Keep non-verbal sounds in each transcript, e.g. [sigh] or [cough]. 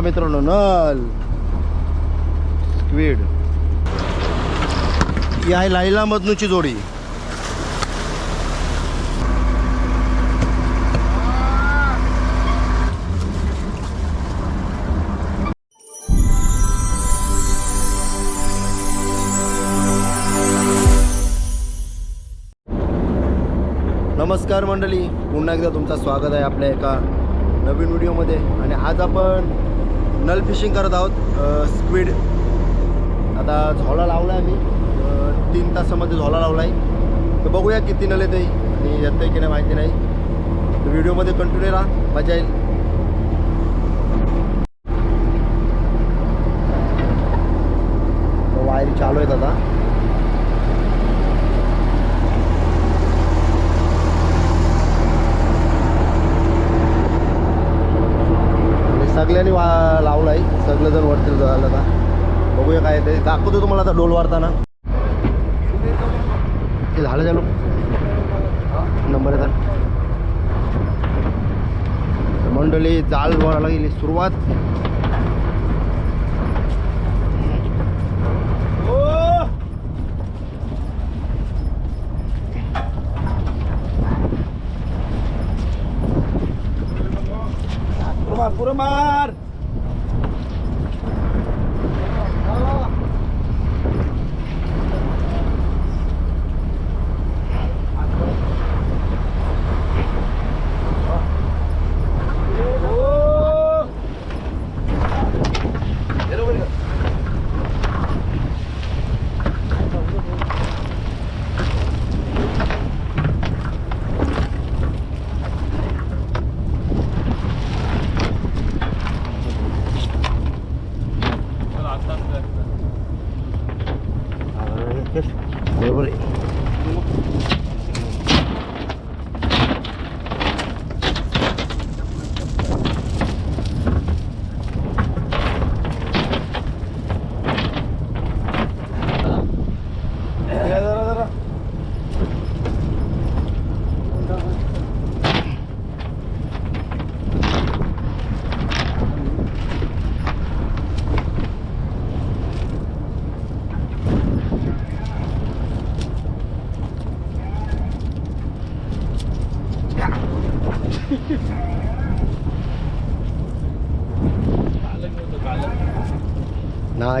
बघा मित्रांनो null. Squid. ही आहे लाईला मधनूची जोडी. नमस्कार मंडळी. पुन्हा एकदा तुमचं स्वागत आहे आपल्या एका नवीन व्हिडिओमध्ये. आणि आज आपण नल फिशिंग करत आहोत स्क्विड. आता झोला लावला आहे मी तीन तासामध्ये झोला लावला आहे तर बघूया किती नल येते आणि येतं की नाही माहिती नाही. तर व्हिडिओमध्ये कंटिन्यू राहा. मजा येईल. वायरी चालू आहेत आता. आणि सगळ्यांनी वा लावलाय. सगळं जर वरती झालं का बघूया काय ते. दाखवतो तुम्हाला आता डोल वारताना ते झालं चालू. नंबर येतात. मंडळी जाल वाढायला गेली सुरुवात. पुरमार.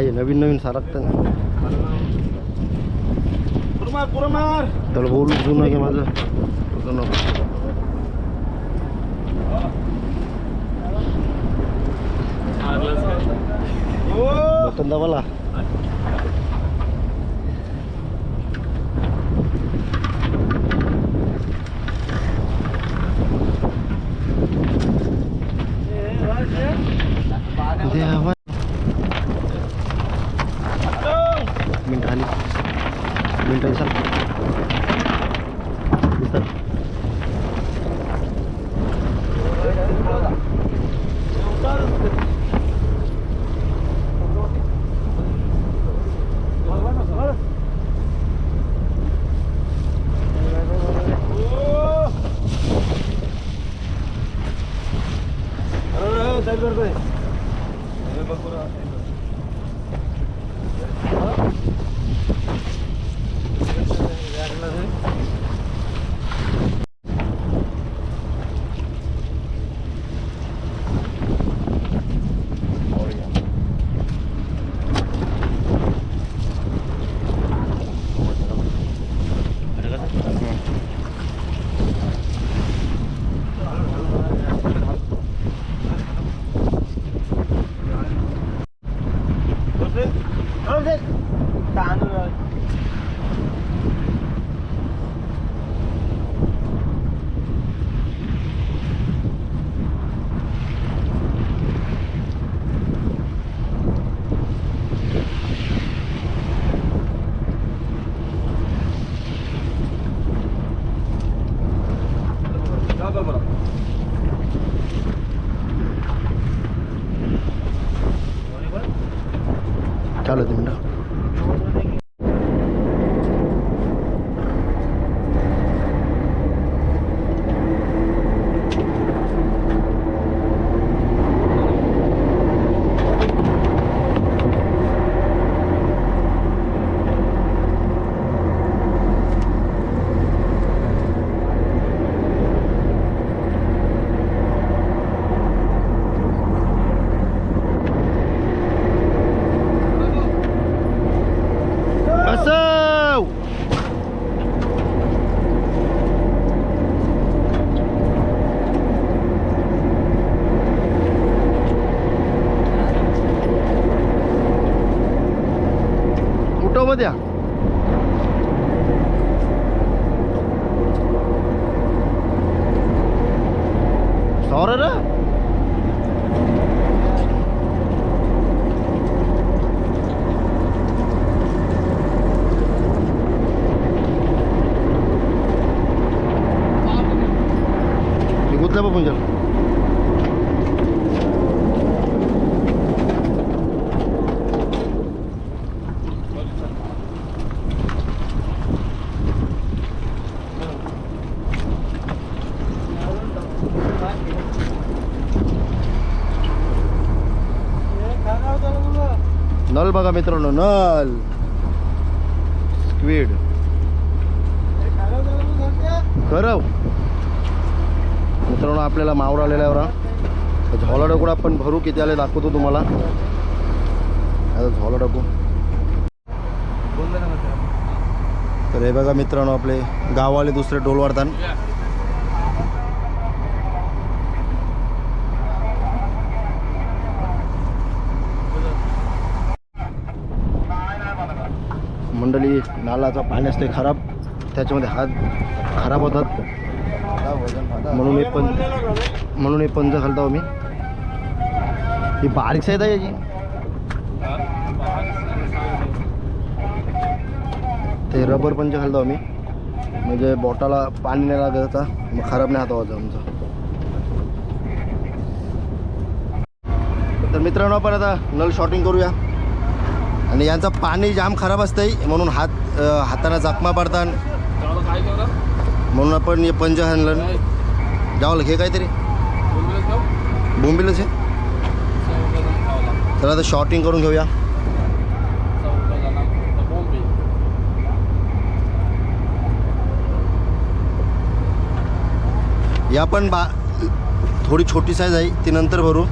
नाही नवीन नवीन सारखतं ना. त्याला बोलू जुनं घे माझं. नको. बटन दाबाला. চারবার করে এক লাখ बघा मित्रांनो नल. स्क्वीड खरं मित्रांनो आपल्याला मावर आलेला आहे झोला डकुड आपण भरू किती आले दाखवतो तुम्हाला. आता झोला डोकू तर हे बघा मित्रांनो आपले गाववाले दुसरे डोल वाढतात मंडळी नालाचं पाणी असते खराब त्याच्यामध्ये हात खराब होतात. म्हणून हे पण म्हणून हे पंच घालतो मी ही बारीक साईज आहे याची. ते रबर पंच घालतो आम्ही. म्हणजे बोटाला पाणी नाही लागायचा मग खराब नाही हात व्हायचं आमचं. तर मित्रांनो आपण आता नल शॉटिंग करूया. आणि यांचं पाणी जाम खराब असतंय म्हणून हात हाताला जखमा पडतात म्हणून आपण हे पंज हाणलं. जावलं घे काहीतरी. बोंबिलच आहे. तर आता शॉटिंग करून घेऊया. या पण बा थोडी छोटी साईज आहे ती नंतर भरू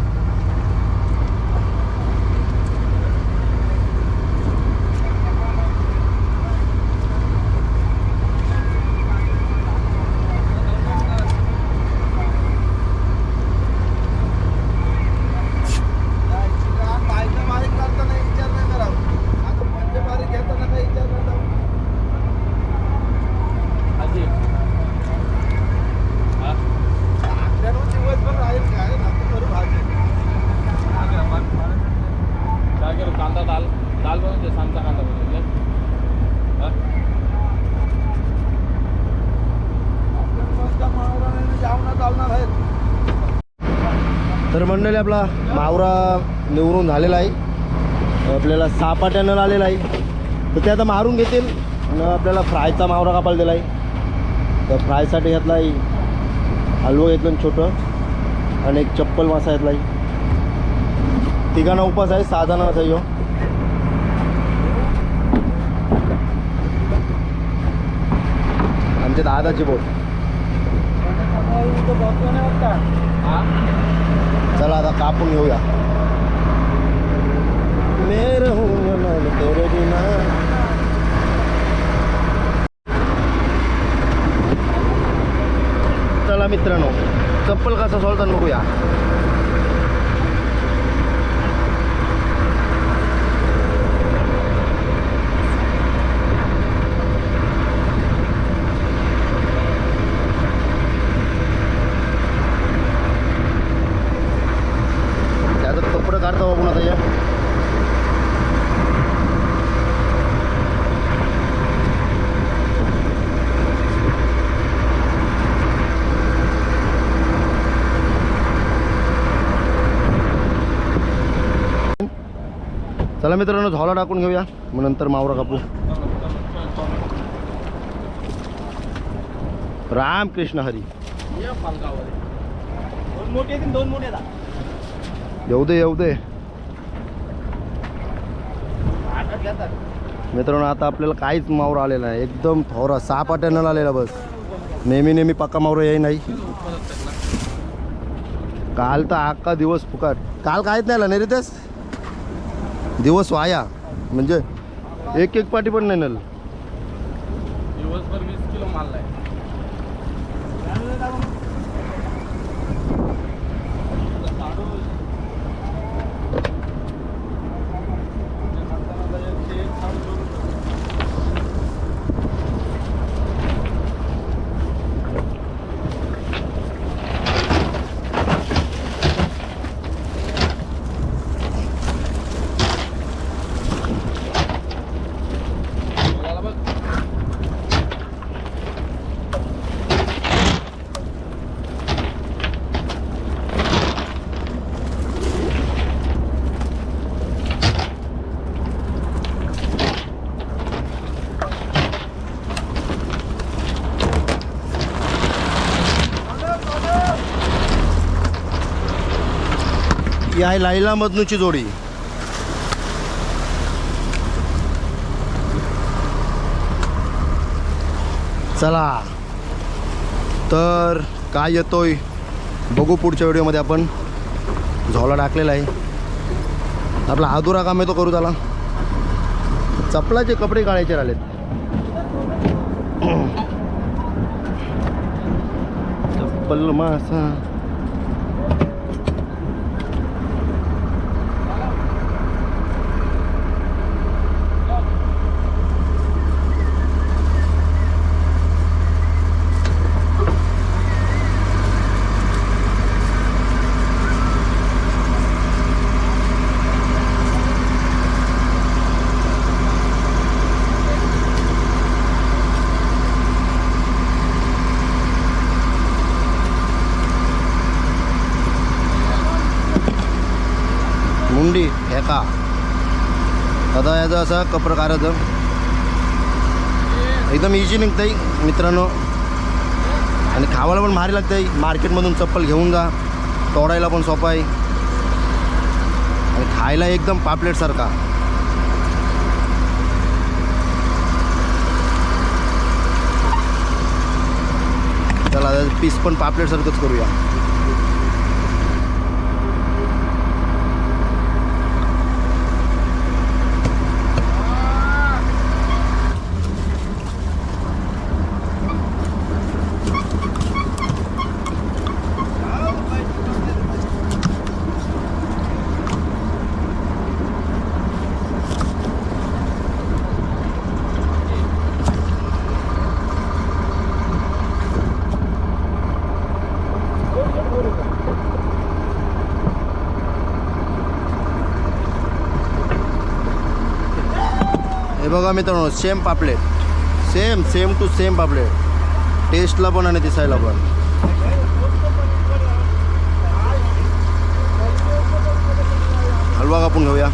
कांदा दाल दाल बनवते सांगता कांदा बनवते हा? तर मंडळी आपला मावरा निवडून झालेला आहे. आपल्याला सापाट्यानं आलेला आहे. तर ते आता मारून घेतील. न आपल्याला फ्रायचा मावरा कापायला दिला आहे. तर फ्रायसाठी घेतला आहे. हलवं घेतलं छोटं. आणि एक चप्पल मासा घेतला आहे. तिघांना उपास आहे. सहा जणांचा यो आमच्या दादाची बोट. चला आता कापून घेऊया. मेरे चला मित्रांनो चप्पल कसा सोलतात बघूया त्याचं कपडं काढता बघून आता या चला मित्रांनो झोला टाकून घेऊया. मग नंतर मावरा कापू. राम कृष्ण हरी. येऊ दे येऊ दे. मित्रांनो आता आपल्याला काहीच मावरा आलेला नाही. एकदम थोरा सहा पाट्यानं आलेला बस. नेहमी नेहमी पक्का मावरा येई नाही. काल तर अख्खा दिवस फुकाट. काल काहीच नाही आला नाही रे तेच? दिवस वाया. म्हणजे एक एक पाठी पण नाही नल. दिवसभर वीस किलो माल आहे. ही आहे लाईला मधनूची जोडी. चला. तर काय येतोय बघू पुढच्या व्हिडिओमध्ये आपण. झोला टाकलेला आहे. आपला अधुरा काम येतो करू त्याला. चपलाचे कपडे काढायचे राहिलेत. [clears throat] चप्पल मासा. आता याचा असा कप्रकाराचं एकदम इझी निघतं आहे मित्रांनो. आणि खावायला पण भारी लागतंय. मार्केटमधून चप्पल घेऊन जा. तोडायला पण सोपं आहे. आणि खायला एकदम पापलेटसारखा चला पीस पण पापलेटसारखंच करूया हे बघा मित्रांनो सेम पापलेट. सेम सेम टू सेम पापलेट. टेस्टला पण आणि दिसायला पण. हलवा कापून घेऊया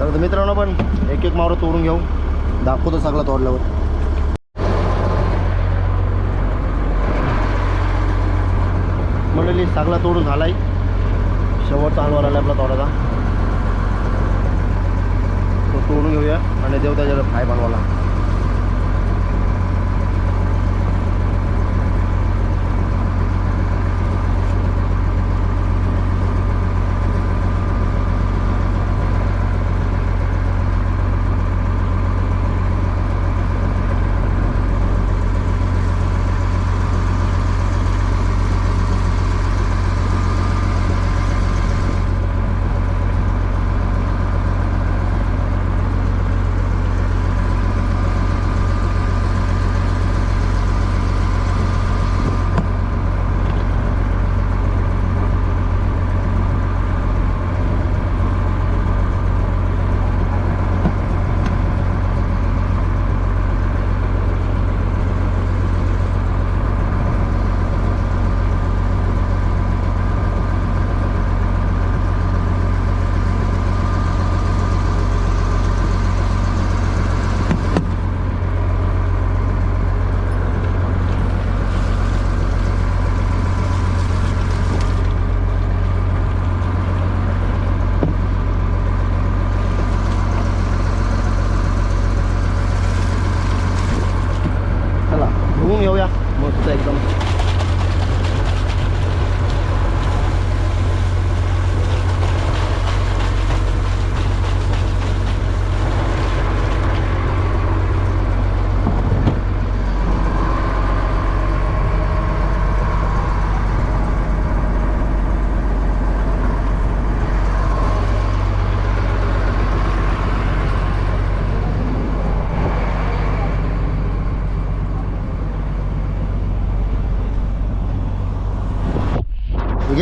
तर मित्रांनो पण एक एक मावरं तोडून घेऊ दाखवतो सगळा तोडल्यावर मंडळी तोडून झालाय. शेवटचा हलवा राहिला आपला तोडायचा. तो तोडून घेऊया आणि देऊ त्याच्या फ्राय बनवाला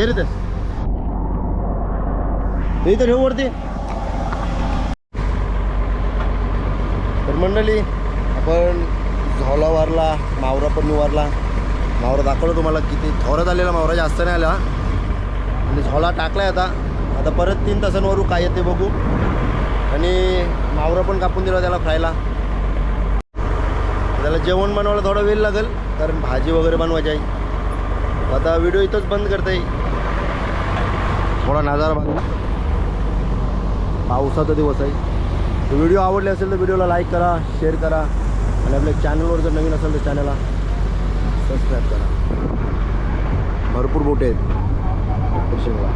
घे रे ते इथं ठेव वरती. तर मंडळी आपण झोला वारला मावरा पण निवारला मावरा दाखवलं तुम्हाला किती थोरात आलेला मावरा जास्त नाही आला आणि झोला टाकलाय आता. आता परत तीन तासांवरू काय येते बघू. आणि मावरा पण कापून दिला त्याला फ्रायला त्याला जेवण बनवायला थोडा वेळ लागेल कारण भाजी वगैरे बनवायची आहे. आता व्हिडिओ इथंच बंद करता. येईल थोडा नजारा बघा. पावसाचा दिवस आहे. तर व्हिडिओ आवडले असेल तर व्हिडिओला लाईक करा शेअर करा आणि आपल्या चॅनलवर जर नवीन असेल तर चॅनलला सबस्क्राईब करा. भरपूर बोटे आहेत. फिशिंगला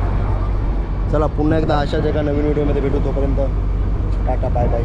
चला पुन्हा एकदा अशाच एका नवीन व्हिडिओमध्ये भेटू. तोपर्यंत टाटा बाय बाय